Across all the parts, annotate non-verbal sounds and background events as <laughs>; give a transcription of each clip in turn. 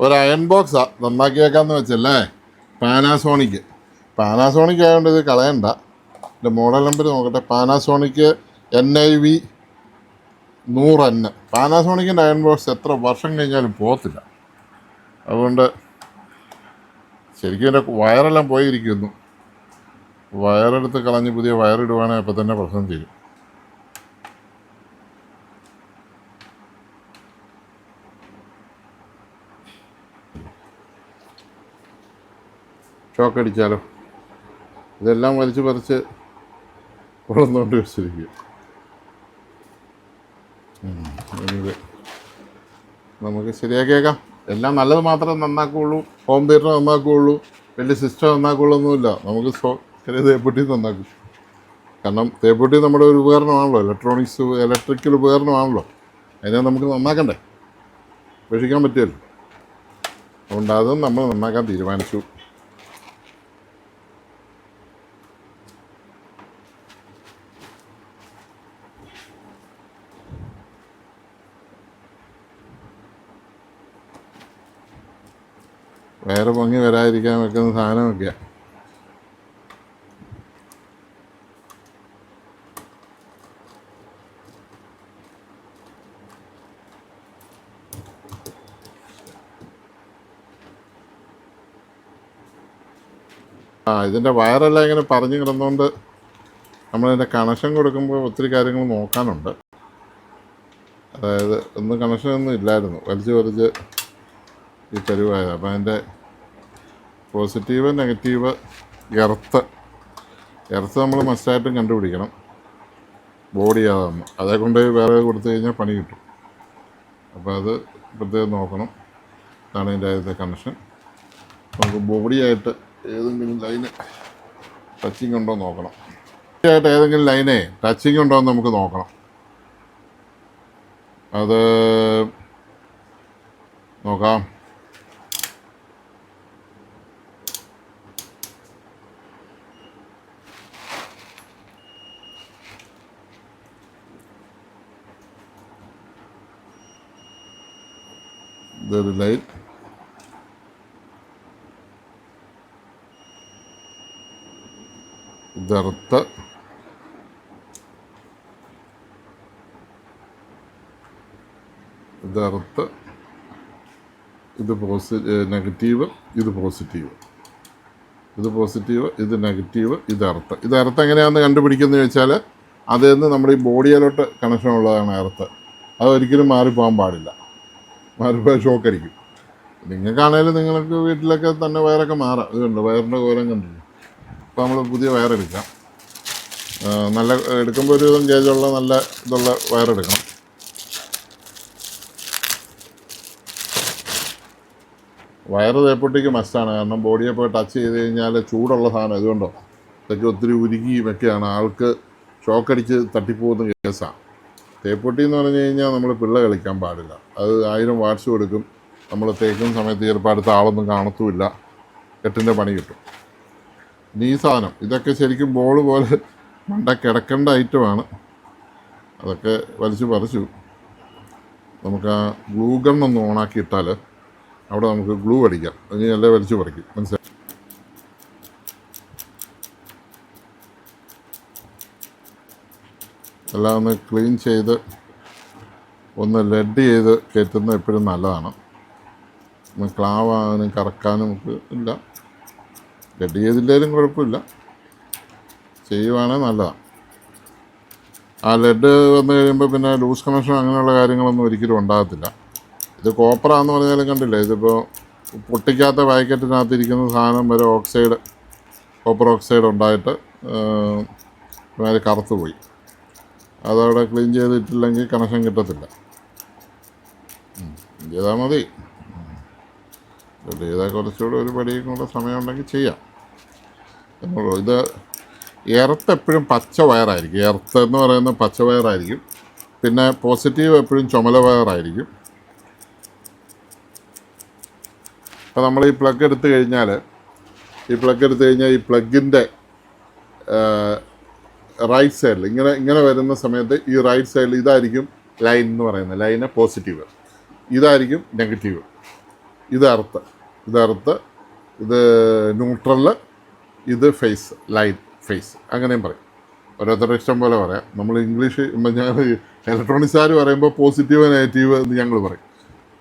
ഒരു അയൺ ബോക്സാ നന്നാക്കിയേക്കാന്ന് വെച്ചല്ലേ? പാനാസോണിക്ക് പാനാസോണിക് ആയതുകൊണ്ട് ഇത് കളയണ്ട. എന്റെ മോഡൽ നമ്പർ നോക്കട്ടെ. പാനാസോണിക്ക് എൻ ഐ വി നൂറ് എൻ പാനാസോണിക്കിന്റെ അയൺ ബോക്സ് എത്ര വർഷം കഴിഞ്ഞാലും പോകത്തില്ല. അതുകൊണ്ട് ശരിക്കും എന്റെ വയറെല്ലാം പോയിരിക്കുന്നു. വയറെടുത്ത് കളഞ്ഞ് പുതിയ വയറിടുവാണെങ്കിൽ അപ്പം തന്നെ പ്രശ്നം തീരും. ഷോക്ക് അടിച്ചാലോ? ഇതെല്ലാം വലിച്ചു പറിച്ച് വളർന്നുകൊണ്ട് ഇത് നമുക്ക് ശരിയാക്കിയേക്കാം എല്ലാം നല്ലത് മാത്രം നന്നാക്കുകയുള്ളൂ ഹോം തിയേറ്റർ നന്നാക്കുകയുള്ളൂ വലിയ സിസ്റ്റം നന്നാക്കുകയുള്ളൂ ഒന്നുമില്ല നമുക്ക് സോ ചെറിയ തേപ്പൊട്ടി നന്നാക്കും. കാരണം തേപ്പൊട്ടി നമ്മുടെ ഒരു ഉപകരണമാണല്ലോ. Electronics electrical ഉപകരണമാണല്ലോ. അതിനെ നമുക്ക് നന്നാക്കണ്ടേ? ഉപേക്ഷിക്കാൻ പറ്റുമല്ലോ. അതുകൊണ്ട് അതും നമ്മൾ നന്നാക്കാൻ തീരുമാനിച്ചു. വേറെ പൊങ്ങി വരാതിരിക്കാൻ വെക്കുന്ന സാധനമൊക്കെയാണ് ആ ഇതിന്റെ വയറെല്ലാം ഇങ്ങനെ പറഞ്ഞു കിടന്നുകൊണ്ട് നമ്മളതിന്റെ കണക്ഷൻ കൊടുക്കുമ്പോൾ ഒത്തിരി കാര്യങ്ങൾ നോക്കാനുണ്ട്. അതായത് ഒന്നും കണക്ഷൻ ഒന്നും ഇല്ലായിരുന്നു. വലിച്ച് വലിച്ച് ഈ പരിവായത് അപ്പം അതിന്റെ പോസിറ്റീവ് നെഗറ്റീവ് എർത്ത് എർത്ത് നമ്മൾ മസ്റ്റായിട്ടും കണ്ടുപിടിക്കണം. ബോഡി അതാണ് അതേ കൊണ്ട് വേറെ കൊടുത്തു കഴിഞ്ഞാൽ പണി കിട്ടും. അപ്പോൾ അത് പ്രത്യേകം നോക്കണം. ഇതാണ് ഇതിന്റെ ആദ്യത്തെ കണക്ഷൻ നമുക്ക് ബോഡിയായിട്ട് ഏതെങ്കിലും ലൈന് ടച്ചിങ് ഉണ്ടോ നോക്കണം. ബോഡിയായിട്ട് ഏതെങ്കിലും ലൈനെ ടച്ചിങ് ഉണ്ടോ എന്ന് നമുക്ക് നോക്കണം. അത് നോക്കാം. ഇതൊരു ലൈൻ ഇതറുത്ത് ഇതറുത്ത് ഇത് പോസി നെഗറ്റീവ് ഇത് പോസിറ്റീവ്. ഇത് പോസിറ്റീവ് ഇത് നെഗറ്റീവ് ഇത് എർത്ത് ഇത് അർത്ഥം എങ്ങനെയാണെന്ന് കണ്ടുപിടിക്കുന്നത് ചോദിച്ചാൽ അതിൽ നിന്ന് നമ്മുടെ ഈ ബോഡിയിലോട്ട് കണക്ഷൻ ഉള്ളതാണ് അർത്ഥം അത് ഒരിക്കലും മാറിപ്പോകാൻ പാടില്ല. മാറിപ്പോയാൽ ഷോക്കായിരിക്കും നിങ്ങൾക്കാണേലും നിങ്ങൾക്ക് വീട്ടിലൊക്കെ തന്നെ വയറൊക്കെ മാറാം. ഇതുണ്ട് വയറിന്റെ കോലം കണ്ടില്ല? അപ്പോൾ നമ്മൾ പുതിയ വയറെടുക്കാം നല്ല എടുക്കുമ്പോൾ ഒരു ഗേജുള്ള നല്ല ഇതുള്ള വയറെടുക്കണം വയറ് തേപ്പൊട്ടിക്ക് മസ്റ്റാണ് കാരണം ബോഡിയെ പോയി ടച്ച് ചെയ്ത് കഴിഞ്ഞാൽ ചൂടുള്ള സാധനം. ഇതുകൊണ്ടോ ഇതൊക്കെ ഒത്തിരി ഉരുകിയും ഒക്കെയാണ് ആൾക്ക് ഷോക്കടിച്ച് തട്ടിപ്പോകുന്ന കേസാണ് തേപ്പൊട്ടി എന്ന് പറഞ്ഞു കഴിഞ്ഞാൽ നമ്മൾ പിള്ള കളിക്കാൻ പാടില്ല. അത് ആയിരം വാട്സ് കൊടുക്കും. നമ്മൾ തേക്കുന്ന സമയത്ത് ചിലപ്പോൾ അടുത്ത ആളൊന്നും കാണത്തുമില്ല കെട്ടിന്റെ പണി കിട്ടും. നീ സാധനം ഇതൊക്കെ ശരിക്കും ബോൾ പോലെ മണ്ട കിടക്കേണ്ട ഐറ്റമാണ് അതൊക്കെ വലിച്ചു പറിച്ചു. നമുക്ക് ആ ഗ്ലൂ ഗൺ ഒന്ന് ഓണാക്കി ഇട്ടാൽ അവിടെ നമുക്ക് ഗ്ലൂ അടിക്കാം. അതിന് എല്ലാം വലിച്ചു പറിക്കും. മനസ്സിലായി? എല്ലാം ഒന്ന് ക്ലീൻ ചെയ്ത് ഒന്ന് ലെഡ് ചെയ്ത് കയറ്റുന്നത് എപ്പോഴും നല്ലതാണ്. ഒന്ന് ക്ലാവാനും കറക്കാനും ഇല്ല. ലെഡ് ചെയ്തില്ലേലും കുഴപ്പമില്ല. ചെയ്യുവാണെങ്കിൽ നല്ലതാണ്. ആ ലെഡ് വന്നു കഴിയുമ്പോൾ പിന്നെ ലൂസ് കണക്ഷൻ അങ്ങനെയുള്ള കാര്യങ്ങളൊന്നും ഒരിക്കലും ഉണ്ടാകത്തില്ല. ഇത് കോപ്പറാന്ന് പറഞ്ഞാലും കണ്ടില്ല ഇതിപ്പോൾ പൊട്ടിക്കാത്ത പാക്കറ്റിനകത്ത് ഇരിക്കുന്ന സാധനം വരെ ഓക്സൈഡ് കോപ്പർ ഓക്സൈഡ് ഉണ്ടായിട്ട് കറുത്തുപോയി കറുത്ത് പോയി അതവിടെ ക്ലീൻ ചെയ്തിട്ടില്ലെങ്കിൽ കണക്ഷൻ കിട്ടത്തില്ല. ചെയ്താൽ മതി. ചെയ്താൽ കുറച്ചുകൂടെ ഒരു പടിയും കൂടെ സമയമുണ്ടെങ്കിൽ ചെയ്യാം. എന്നുള്ളൂ. ഇത് എർത്ത് എപ്പോഴും പച്ച വയറായിരിക്കും എർത്ത് എന്ന് പറയുന്ന പച്ച വയറായിരിക്കും പിന്നെ പോസിറ്റീവ് എപ്പോഴും ചുമല വയറായിരിക്കും അപ്പോൾ നമ്മൾ ഈ പ്ലഗ് എടുത്തു കഴിഞ്ഞാൽ ഈ പ്ലഗ് എടുത്തു കഴിഞ്ഞാൽ ഈ പ്ലഗിന്റെ റൈറ്റ് സൈഡിൽ ഇങ്ങനെ ഇങ്ങനെ വരുന്ന സമയത്ത് ഈ റൈറ്റ് സൈഡിൽ ഇതായിരിക്കും ലൈൻ എന്ന് പറയുന്നത്. ലൈന് പോസിറ്റീവ് ഇതായിരിക്കും നെഗറ്റീവ് ഇത് അർത്ത് ഇത് അർത്ത് ഇത് ന്യൂട്രൽ ഇത് ഫേസ് ലൈൻ ഫേസ് അങ്ങനെയും പറയും. ഓരോരുത്തരുടെ ഇഷ്ടം പോലെ പറയാം. നമ്മൾ ഇംഗ്ലീഷ് ഞങ്ങൾ ഇലക്ട്രോണിക്സുകാർ പറയുമ്പോൾ പോസിറ്റീവ് നെഗറ്റീവ് എന്ന് ഞങ്ങൾ പറയും.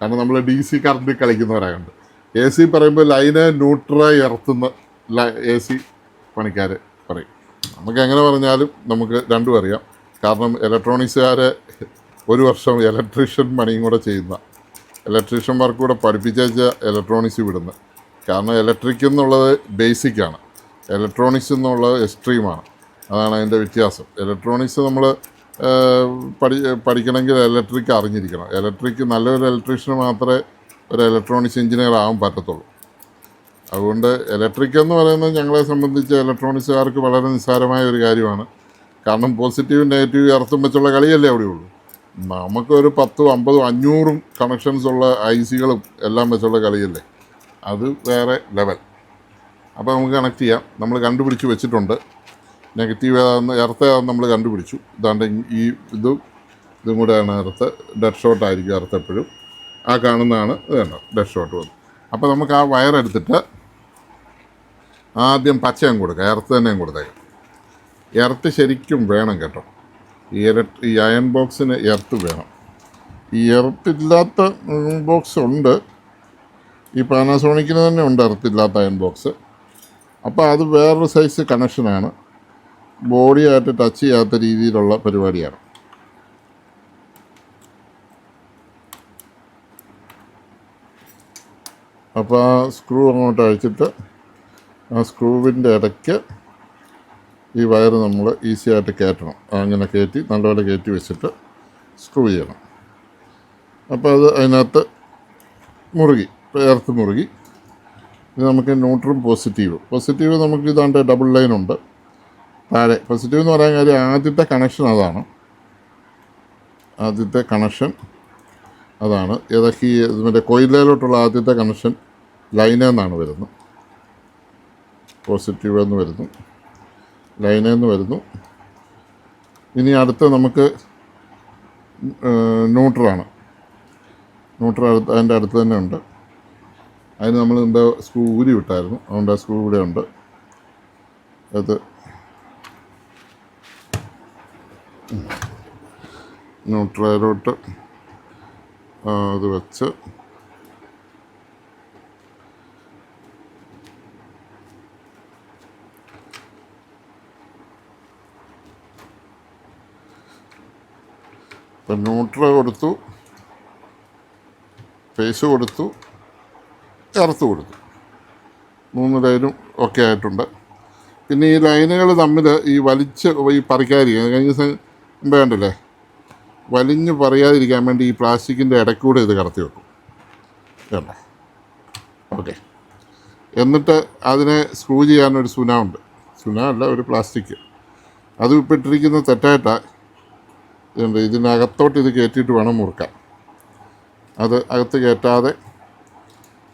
കാരണം നമ്മൾ ഡി സി കറണ്ട് കളിക്കുന്നവരായുണ്ട് എ സി പറയുമ്പോൾ ലൈന് ന്യൂട്ര ഇറത്തുന്ന എ സി പണിക്കാർ പറയും. നമുക്ക് എങ്ങനെ പറഞ്ഞാലും നമുക്ക് രണ്ടും അറിയാം. കാരണം ഇലക്ട്രോണിക്സുകാർ ഒരു വർഷം ഇലക്ട്രീഷ്യൻ പണിയും കൂടെ ചെയ്യുന്ന ഇലക്ട്രീഷ്യൻ വർക്ക് കൂടെ പഠിപ്പിച്ച ഇലക്ട്രോണിക്സ് വിടുന്നത് കാരണം ഇലക്ട്രിക് എന്നുള്ളത് ബേസിക്കാണ് ഇലക്ട്രോണിക്സ് എന്നുള്ളത് എക്സ്ട്രീമാണ് അതാണ് അതിന്റെ വ്യത്യാസം. ഇലക്ട്രോണിക്സ് നമ്മൾ പഠി പഠിക്കണമെങ്കിൽ ഇലക്ട്രിക് അറിഞ്ഞിരിക്കണം. ഇലക്ട്രിക് നല്ലൊരു ഇലക്ട്രീഷ്യന് മാത്രമേ ഒരു ഇലക്ട്രോണിക്സ് എഞ്ചിനീയർ ആകാൻ പറ്റത്തുള്ളൂ. അതുകൊണ്ട് ഇലക്ട്രിക് എന്ന് പറയുന്നത് ഞങ്ങളെ സംബന്ധിച്ച് ഇലക്ട്രോണിക്സുകാർക്ക് വളരെ നിസ്സാരമായ ഒരു കാര്യമാണ്. കാരണം പോസിറ്റീവ് നെഗറ്റീവ് അർത്ഥം വെച്ചുള്ള കളിയല്ലേ അവിടെ ഉള്ളൂ. നമുക്കൊരു പത്തും അമ്പതും അഞ്ഞൂറും കണക്ഷൻസ് ഉള്ള ഐ സികളും എല്ലാം വെച്ചുള്ള കളിയല്ലേ? അത് വേറെ ലെവൽ അപ്പോൾ നമുക്ക് കണക്ട് ചെയ്യാം. നമ്മൾ കണ്ടുപിടിച്ച് വെച്ചിട്ടുണ്ട്. നെഗറ്റീവ് ഏതാണെന്ന് എർത്ത് ഏതാണെന്ന് നമ്മൾ കണ്ടുപിടിച്ചു. ഇതാണ്ട് ഈ ഇതും ഇതും കൂടെയാണ് എർത്ത് ഡെഡ് ഷോട്ട് ആയിരിക്കും എർത്ത് എപ്പോഴും. ആ കാണുന്നതാണ് വേണ്ട ഡെഡ് ഷോട്ട് വന്നത് അപ്പോൾ നമുക്ക് ആ വയർ എടുത്തിട്ട് ആദ്യം പച്ചയും കൊടുക്കുക ഇറത്ത് തന്നെയും കൊടുത്തേക്കാം. ഇറത്ത് ശരിക്കും വേണം കേട്ടോ. ഈ ഇരട്ട് ഈ അയൺ ബോക്സിന് ഇറത്ത് വേണം. ഈ ഇറത്തില്ലാത്ത ബോക്സ് ഉണ്ട്. ഈ പാനാസോണിക്കിന് തന്നെ ഉണ്ട് ഇറത്തില്ലാത്ത അയൺ ബോക്സ്. അപ്പോൾ അത് വേറൊരു സൈസ് കണക്ഷനാണ് ബോഡിയായിട്ട് ടച്ച് ചെയ്യാത്ത രീതിയിലുള്ള പരിപാടിയാണ്. അപ്പോൾ ആ സ്ക്രൂ അങ്ങോട്ട് അഴിച്ചിട്ട് ആ സ്ക്രൂവിന്റെ ഇടയ്ക്ക് ഈ വയർ നമ്മൾ ഈസി ആയിട്ട് കയറ്റണം. അങ്ങനെ കയറ്റി നല്ലപോലെ കയറ്റി വെച്ചിട്ട് സ്ക്രൂ ചെയ്യണം. അപ്പോൾ അത് അതിനകത്ത് മുറുകി എർത്ത് മുറുകി. ഇത് നമുക്ക് ന്യൂട്രും പോസിറ്റീവ് പോസിറ്റീവ് നമുക്ക് ഇതാണ്ട് ഡബിൾ ലൈൻ ഉണ്ട്. താഴെ. പോസിറ്റീവ് എന്ന് പറയാൻ കാര്യം ആദ്യത്തെ കണക്ഷൻ അതാണ്. ആദ്യത്തെ കണക്ഷൻ അതാണ്. ഏതൊക്കെ മറ്റേ കൊയിലയിലോട്ടുള്ള ആദ്യത്തെ കണക്ഷൻ ലൈനിൽ നിന്നാണ് വരുന്നത്. പോസിറ്റീവ് എന്ന് വരുന്നു. ലൈനിൽ നിന്ന് വരുന്നു. ഇനി അടുത്ത് നമുക്ക് ന്യൂട്രാണ് ന്യൂട്രൽ അടുത്ത് അതിന്റെ അടുത്ത് തന്നെ ഉണ്ട്. അതിന് നമ്മൾ എന്താ സ്ക്രൂ ഊരി വിട്ടായിരുന്നു. അതുകൊണ്ട് ആ സ്ക്രൂ ഇവിടെ ഉണ്ട്. അത് ന്യൂട്രലോട്ട് അത് വെച്ച് ഇപ്പം ന്യൂട്രൽ കൊടുത്തു ഫേസ് കൊടുത്തു എർത്ത് കൊടുത്തു. മൂന്ന് ലൈനും ഒക്കെ ആയിട്ടുണ്ട്. പിന്നെ ഈ ലൈനുകൾ തമ്മിൽ ഈ വലിച്ച് ഈ പറിക്കാതിരിക്കുക കഴിഞ്ഞ ദിവസം മുമ്പേ കണ്ടില്ലേ? വലിഞ്ഞ് പറയാതിരിക്കാൻ വേണ്ടി ഈ പ്ലാസ്റ്റിക്കിന്റെ ഇടയ്ക്കൂടെ ഇത് കടത്തി വെക്കും. വേണ്ട ഓക്കെ. എന്നിട്ട് അതിനെ സ്ക്രൂ ചെയ്യാനൊരു സുന ഉണ്ട്. സുന അല്ല ഒരു പ്ലാസ്റ്റിക്. അത് ഇപ്പം ഇട്ടിരിക്കുന്നത് തെറ്റായിട്ടാണ് ഇതുണ്ട്. ഇതിനകത്തോട്ട് ഇത് കയറ്റിയിട്ട് വേണം മുറുക്കാൻ. അത് അകത്ത് കയറ്റാതെ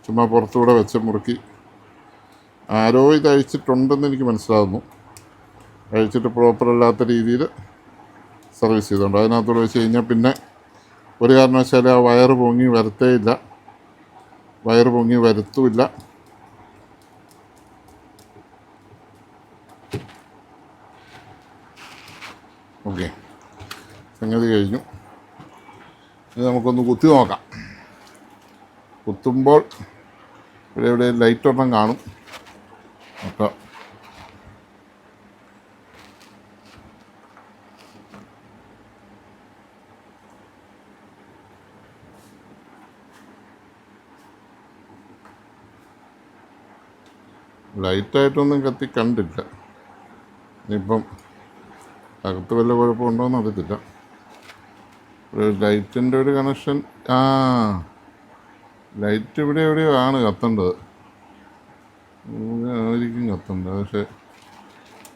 ചുമ്മാ പുറത്തുകൂടെ വെച്ച് മുറുക്കി. ആരോ ഇത് അഴിച്ചിട്ടുണ്ടെന്ന് എനിക്ക് മനസ്സിലാകുന്നു അഴിച്ചിട്ട് പ്രോപ്പർ അല്ലാത്ത രീതിയിൽ സർവീസ് ചെയ്തുകൊണ്ട് അതിനകത്തോട് വെച്ച് കഴിഞ്ഞാൽ പിന്നെ ഒരു കാരണവശാലും ആ വയർ പൊങ്ങി വരത്തേയില്ല. വയർ പൊങ്ങി വരുത്തുമില്ല. ഓക്കെ സംഗതി കഴിഞ്ഞു. ഇത് നമുക്കൊന്ന് കുത്തി നോക്കാം. കുത്തുമ്പോൾ ഇവിടെ ഇവിടെ ലൈറ്റ് ഒരെണ്ണം കാണും. അപ്പോൾ ലൈറ്റായിട്ടൊന്നും കത്തി കണ്ടില്ല. ഇനിയിപ്പം അകത്ത് വല്ല കുഴപ്പമുണ്ടോയെന്ന് അറിയത്തില്ല. ലൈറ്റിന്റെ ഒരു കണക്ഷൻ. ആ. ലൈറ്റ് ഇവിടെ എവിടെയോ ആണ് കത്തേണ്ടത് ആയിരിക്കും കത്തേണ്ടത് പക്ഷേ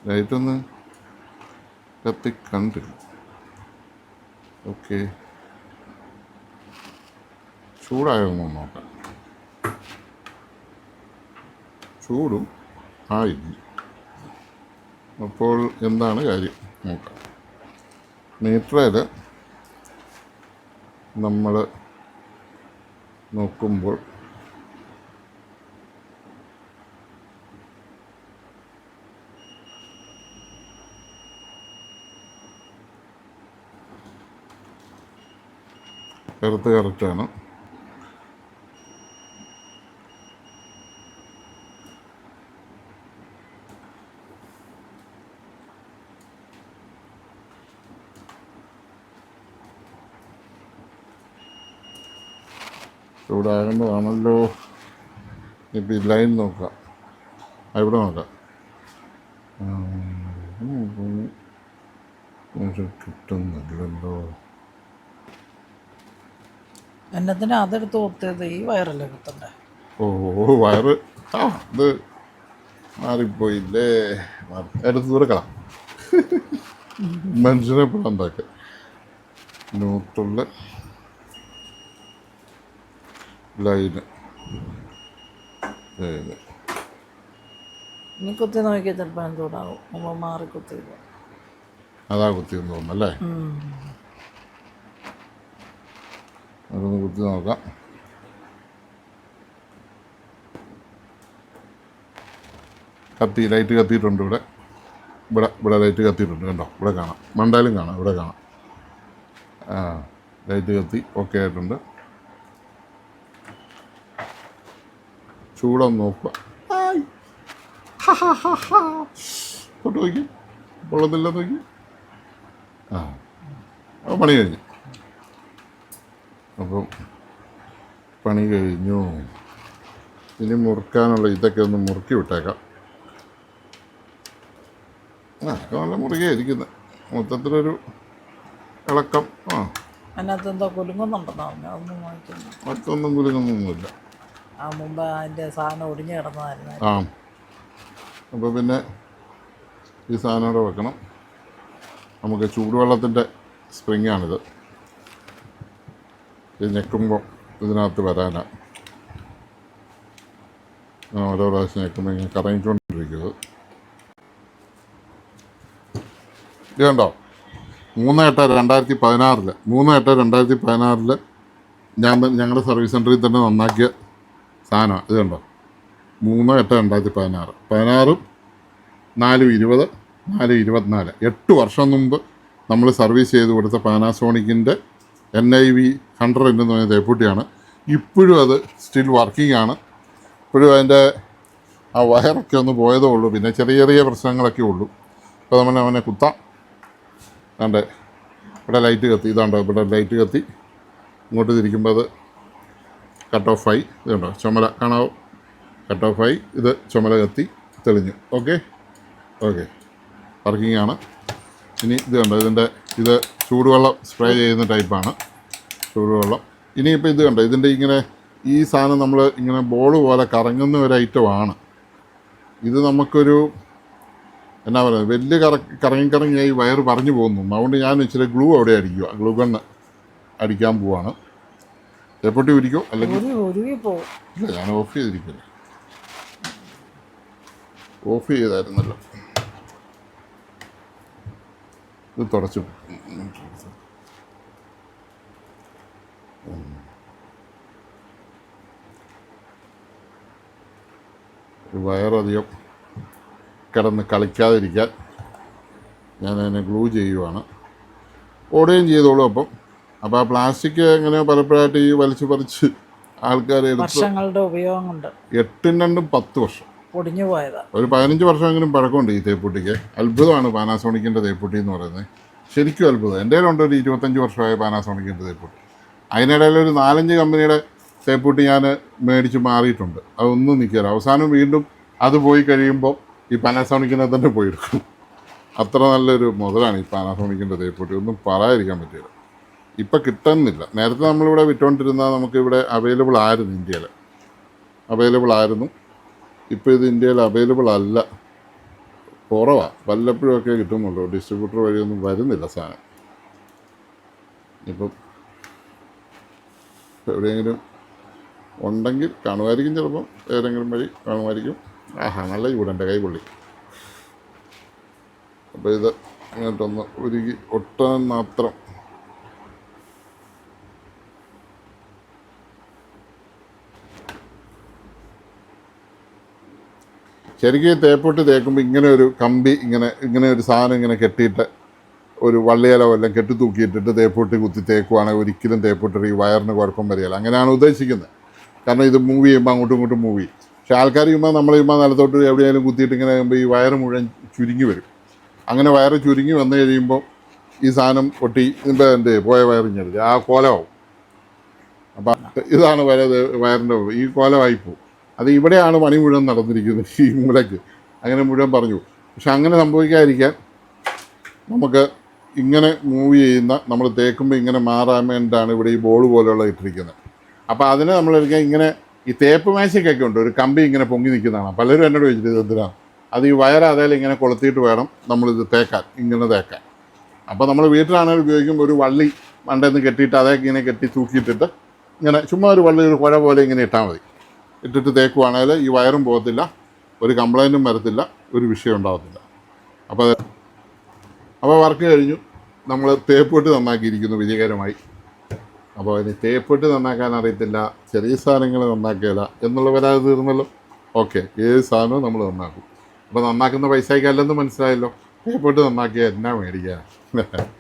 ലൈറ്റൊന്ന് കത്തി കണ്ടില്ല ഓക്കെ. ചൂടായൊന്ന് നോക്കാം. ചൂടും. ആയില്ല അപ്പോൾ എന്താണ് കാര്യം? നോക്കാം. മീറ്ററിൽ നമ്മൾ നോക്കുമ്പോൾ എർത്ത് കറക്റ്റാണ്. ചൂടാകേണ്ടതാണല്ലോ ഇപ്പം ഈ ലൈൻ നോക്കാം. ആ, ഇവിടെ നോക്കാം. കിട്ടുന്നില്ലല്ലോ. എന്നതിനാ അതെടുത്ത് കുത്തിയത് ഈ വയറല്ലേ കുത്തണ്ടേ ഓ വയറ്. ആ ഇത് മാറിപ്പോയില്ലേ. മാറി. എടുത്ത് തീർക്കണം മനുഷ്യനെ പ്രാന്താക്ക ന്യൂട്രൽ ലൈന്. ലൈന്. ഇനി കുത്തി നോക്കിയാൽ ചിലപ്പോൾ എന്തോടാവും മുമ്പ് മാറി കുത്തിയത് അതാ കുത്തിയെന്ന് തോന്നുന്നല്ലേ അതൊന്ന് കുത്തി നോക്കാം. കത്തി ലൈറ്റ് കത്തിയിട്ടുണ്ട് ഇവിടെ. ഇവിടെ ഇവിടെ ലൈറ്റ് കത്തിയിട്ടുണ്ട് കണ്ടോ? ഇവിടെ കാണാം. മണ്ടാലും കാണാം ഇവിടെ കാണാം. ആ ലൈറ്റ് കത്തി ഓക്കെ ആയിട്ടുണ്ട്. ചൂടൊന്ന് നോക്കുക. ഹായ്. തൊട്ട് നോക്കി. വെള്ളത്തില്ല നോക്കി. ആ. പണി കഴിഞ്ഞു. അപ്പം പണി കഴിഞ്ഞു. ഇനി മുറുക്കാനുള്ള ഇതൊക്കെ ഒന്ന് മുറുക്കി വിട്ടേക്കാം. ആ ഒക്കെ നല്ല മുറുകെ ഇരിക്കുന്നത് മൊത്തത്തിലൊരു ഇളക്കം. ആ. അതിനകത്ത് എന്തോ കുലുങ്ങുന്നുണ്ടെന്നാണ് അതൊന്നും മറ്റൊന്നും കുലുങ്ങുന്നൊന്നുമില്ല. ആ മുമ്പ് അതിന്റെ സാധനം ഒടിഞ്ഞു കിടന്നതായിരുന്നു. ആ. അപ്പോൾ പിന്നെ ഈ സാധനം ഇവിടെ വെക്കണം. നമുക്ക് ചൂടുവെള്ളത്തിന്റെ സ്പ്രിങ്ങാണിത്. ഇത് ഞെക്കുമ്പോൾ ഇതിനകത്ത് വരാനാണ് ഓരോ പ്രാവശ്യം ഞെക്കുമ്പോൾ ഇങ്ങനെ കറങ്ങിക്കൊണ്ടിരിക്കുന്നത്. ഇത് കണ്ടോ? മൂന്ന് എട്ട് രണ്ടായിരത്തി പതിനാറിൽ മൂന്ന് എട്ട് രണ്ടായിരത്തി പതിനാറിൽ ഞാൻ ഞങ്ങളുടെ സർവീസ് സെന്ററിൽ തന്നെ നന്നാക്കിയ സാധനമാണ് ഇത് കണ്ടോ? മൂന്ന് എട്ട് രണ്ടായിരത്തി പതിനാറ്. പതിനാറും നാലും ഇരുപത് നാല് ഇരുപത്തിനാല്. എട്ട് വർഷം മുമ്പ് നമ്മൾ സർവീസ് ചെയ്ത് കൊടുത്ത പാനാസോണിക്കിന്റെ എൻ ഐ വി ഹൺഡ്രഡ് എന്ന് പറയുന്ന തേപ്പൂട്ടിയാണ്. ഇപ്പോഴും അത് സ്റ്റിൽ വർക്കിംഗ് ആണ്. ഇപ്പോഴും അതിന്റെ ആ വയറൊക്കെ ഒന്ന് പോയതേ ഉള്ളൂ. പിന്നെ ചെറിയ ചെറിയ പ്രശ്നങ്ങളൊക്കെ ഉള്ളൂ. അപ്പോൾ നമ്മൾ അവനെ കുത്താം. കണ്ടേ ഇവിടെ ലൈറ്റ് കത്തി ഇതാണ്ടോ ഇവിടെ ലൈറ്റ് കത്തി. ഇങ്ങോട്ട് തിരിക്കുമ്പോൾ അത് കട്ട് ഓഫ് ആയി. ഇതുണ്ടോ ചുമല കാണാവോ? കട്ട് ഓഫ് ആയി. ഇത് ചുമല കത്തി തെളിഞ്ഞു. ഓക്കെ ഓക്കെ വർക്കിംഗ് ആണ്. ഇനി ഇത് കണ്ടോ? ഇതിന്റെ ഇത് ചൂടുവെള്ളം സ്പ്രേ ചെയ്യുന്ന ടൈപ്പാണ് ചൂടുവെള്ളം. ഇനിയിപ്പോൾ ഇത് കണ്ടോ? ഇതിന്റെ ഇങ്ങനെ ഈ സാധനം നമ്മൾ ഇങ്ങനെ ബോൾ പോലെ കറങ്ങുന്ന ഒരു ഐറ്റമാണ് ഇത് നമുക്കൊരു എന്നാ പറയുക? വലിയ കറ കറങ്ങി കറങ്ങിയായി വയർ പറഞ്ഞു പോകുന്നു. അതുകൊണ്ട് ഞാൻ ഇച്ചിരി ഗ്ലൂ അവിടെ അടിക്കുക. ഗ്ലൂ ഗണ്ണ് അടിക്കാൻ പോവാണ്. എപ്പോട്ടി ഇരിക്കോ? അല്ലെങ്കിൽ ഇല്ല ഞാൻ ഓഫ് ചെയ്തിരിക്കില്ല. ഓഫ് ചെയ്തായിരുന്നല്ലോ. ഇത് തുടച്ചു. വയറധികം കിടന്ന് കളിക്കാതിരിക്കാൻ ഞാൻ അതിനെ ഗ്ലൂ ചെയ്യുവാണ്. ഓടുകയും ചെയ്തോളൂ അപ്പം. അപ്പോൾ ആ പ്ലാസ്റ്റിക് എങ്ങനെയോ പലപ്പോഴായിട്ട് ഈ വലിച്ചു പറിച്ച് ആൾക്കാർ വർഷങ്ങളുടെ ഉപയോഗം കൊണ്ട് എട്ടും രണ്ടും പത്ത് വർഷം. പൊടിഞ്ഞു പോയതാ. ഒരു പതിനഞ്ച് വർഷമെങ്കിലും പഴക്കമുണ്ട് ഈ തേപ്പൂട്ടിക്ക്. അത്ഭുതമാണ് പാനാസോണിക്കിന്റെ തേപ്പൂട്ടി എന്ന് പറയുന്നത്. ശരിക്കും അത്ഭുതം. എന്റെ ഉണ്ട് ഒരു ഇരുപത്തഞ്ച് വർഷമായ പാനാസോണിക്കിന്റെ തേപ്പൂട്ടി. അതിനിടയിൽ ഒരു നാലഞ്ച് കമ്പനിയുടെ തേപ്പൂട്ടി ഞാൻ മേടിച്ച് മാറിയിട്ടുണ്ട്. അതൊന്നും നിൽക്കില്ല. അവസാനം വീണ്ടും അത് പോയി കഴിയുമ്പോൾ ഈ പാനാസോണിക്കിനെ തന്നെ പോയിടും അത്ര നല്ലൊരു മുതലാണ് ഈ പാനാസോണിക്കിന്റെ തേപ്പൂട്ടി. ഒന്നും പറയാതിരിക്കാൻ പറ്റില്ല. ഇപ്പം കിട്ടുന്നില്ല. നേരത്തെ നമ്മളിവിടെ വിറ്റുകൊണ്ടിരുന്ന നമുക്കിവിടെ അവൈലബിൾ ആയിരുന്നു ഇന്ത്യയിൽ. അവൈലബിൾ ആയിരുന്നു. ഇപ്പോൾ ഇത് ഇന്ത്യയിൽ അവൈലബിൾ അല്ല. കുറവാണ് വല്ലപ്പോഴും ഒക്കെ കിട്ടുന്നുള്ളൂ. ഡിസ്ട്രിബ്യൂട്ടർ വഴിയൊന്നും വരുന്നില്ല സാധനം. ഇപ്പം എവിടെയെങ്കിലും ഉണ്ടെങ്കിൽ കാണുമായിരിക്കും ചിലപ്പം. ഏതെങ്കിലും വഴി കാണുമായിരിക്കും. ആഹാ നല്ല ചൂടുണ്ട് കൈ പൊള്ളി അപ്പോൾ ഇത് ഇങ്ങോട്ടൊന്ന് ഒരുക്കി ഒട്ടാൻ ശരിക്കും തേപ്പൊട്ടി തേക്കുമ്പോൾ ഇങ്ങനെ ഒരു കമ്പി ഇങ്ങനെ ഇങ്ങനെ ഒരു സാധനം ഇങ്ങനെ കെട്ടിയിട്ട് ഒരു വള്ളിയില വല്ലതും കെട്ടി തൂക്കിയിട്ടിട്ട് തേപ്പൊട്ടി കുത്തി തേക്കുവാണെങ്കിൽ ഒരിക്കലും തേപ്പൊട്ടി ഈ വയറിന് കുഴപ്പം വരികയില്ല. അങ്ങനെയാണ് ഉദ്ദേശിക്കുന്നത്. കാരണം ഇത് മൂവ് ചെയ്യുമ്പോൾ അങ്ങോട്ടും ഇങ്ങോട്ടും മൂവ് ചെയ്യും. പക്ഷെ ആൾക്കാർ ചെയ്യുമ്പോൾ നമ്മൾ ചെയ്യുമ്പോൾ നിലത്തോട്ട് എവിടെയെങ്കിലും കുത്തിയിട്ട് ഇങ്ങനെ കഴിയുമ്പോൾ ഈ വയറ് മുഴുവൻ ചുരുങ്ങി വരും. അങ്ങനെ വയറ് ചുരുങ്ങി വന്നു കഴിയുമ്പോൾ ഈ സാധനം പൊട്ടി ഇതിന്റെ എന്റെ പോയ വയറിഞ്ഞെടുക്കുക ആ കോലമാവും. അപ്പം ഇതാണ് വര വയറിന്റെ ഈ കോലമായി പോകും അത് ഇവിടെയാണ് പണി മുഴുവൻ നടന്നിരിക്കുന്നത് ഈ മൂലയ്ക്ക്. അങ്ങനെ മുഴുവൻ പറഞ്ഞു. പക്ഷെ അങ്ങനെ സംഭവിക്കാതിരിക്കാൻ നമുക്ക് ഇങ്ങനെ മൂവ് ചെയ്യുന്ന നമ്മൾ തേക്കുമ്പോൾ ഇങ്ങനെ മാറാൻ വേണ്ടിയിട്ടാണ് ഇവിടെ ഈ ബോൾ പോലെയുള്ള ഇട്ടിരിക്കുന്നത്. അപ്പോൾ അതിനെ നമ്മൾ എടുക്കാൻ ഇങ്ങനെ ഈ തേപ്പ് മേശയ്ക്കൊക്കെ ഉണ്ട്. ഒരു കമ്പി ഇങ്ങനെ പൊങ്ങി നിൽക്കുന്നതാണ്. പലരും എന്നോട് ചോദിച്ചിട്ട് എന്തിനാണ് അത് ഈ വയർ അതേലും ഇങ്ങനെ കൊളുത്തിയിട്ട് വേണം നമ്മളിത് തേക്കാൻ ഇങ്ങനെ തേക്കാൻ. അപ്പോൾ നമ്മൾ വീട്ടിലാണെങ്കിൽ ഉപയോഗിക്കുമ്പോൾ ഒരു വള്ളി മണ്ടേന്ന് കെട്ടിയിട്ട് അതേ ഇങ്ങനെ കെട്ടി തൂക്കിയിട്ടിട്ട് ഇങ്ങനെ ചുമ്മാ ഒരു വള്ളി ഒരു കുഴ പോലെ ഇങ്ങനെ ഇട്ടാൽ മതി. ഇട്ടിട്ട് തേക്കുവാണെങ്കിൽ ഈ വയറും പോകത്തില്ല ഒരു കംപ്ലൈന്റും വരത്തില്ല ഒരു വിഷയം ഉണ്ടാകത്തില്ല. അപ്പോൾ അപ്പോൾ വർക്ക് കഴിഞ്ഞു. നമ്മൾ തേപ്പൊട്ടി നന്നാക്കിയിരിക്കുന്നു വിജയകരമായി. അപ്പോൾ ഇനി തേപ്പൊട്ടി നന്നാക്കാൻ അറിയത്തില്ല ചെറിയ സാധനങ്ങൾ നന്നാക്കിയല്ല എന്നുള്ള വരാതെ തീർന്നല്ലോ. ഓക്കെ ഏത് സാധനവും നമ്മൾ നന്നാക്കും. അപ്പോൾ നന്നാക്കുന്ന പൈസയ്ക്കല്ലെന്ന് മനസ്സിലായല്ലോ. തേപ്പൊട്ടി നന്നാക്കിയാൽ എന്നാ മേടിക്കാൻ <laughs>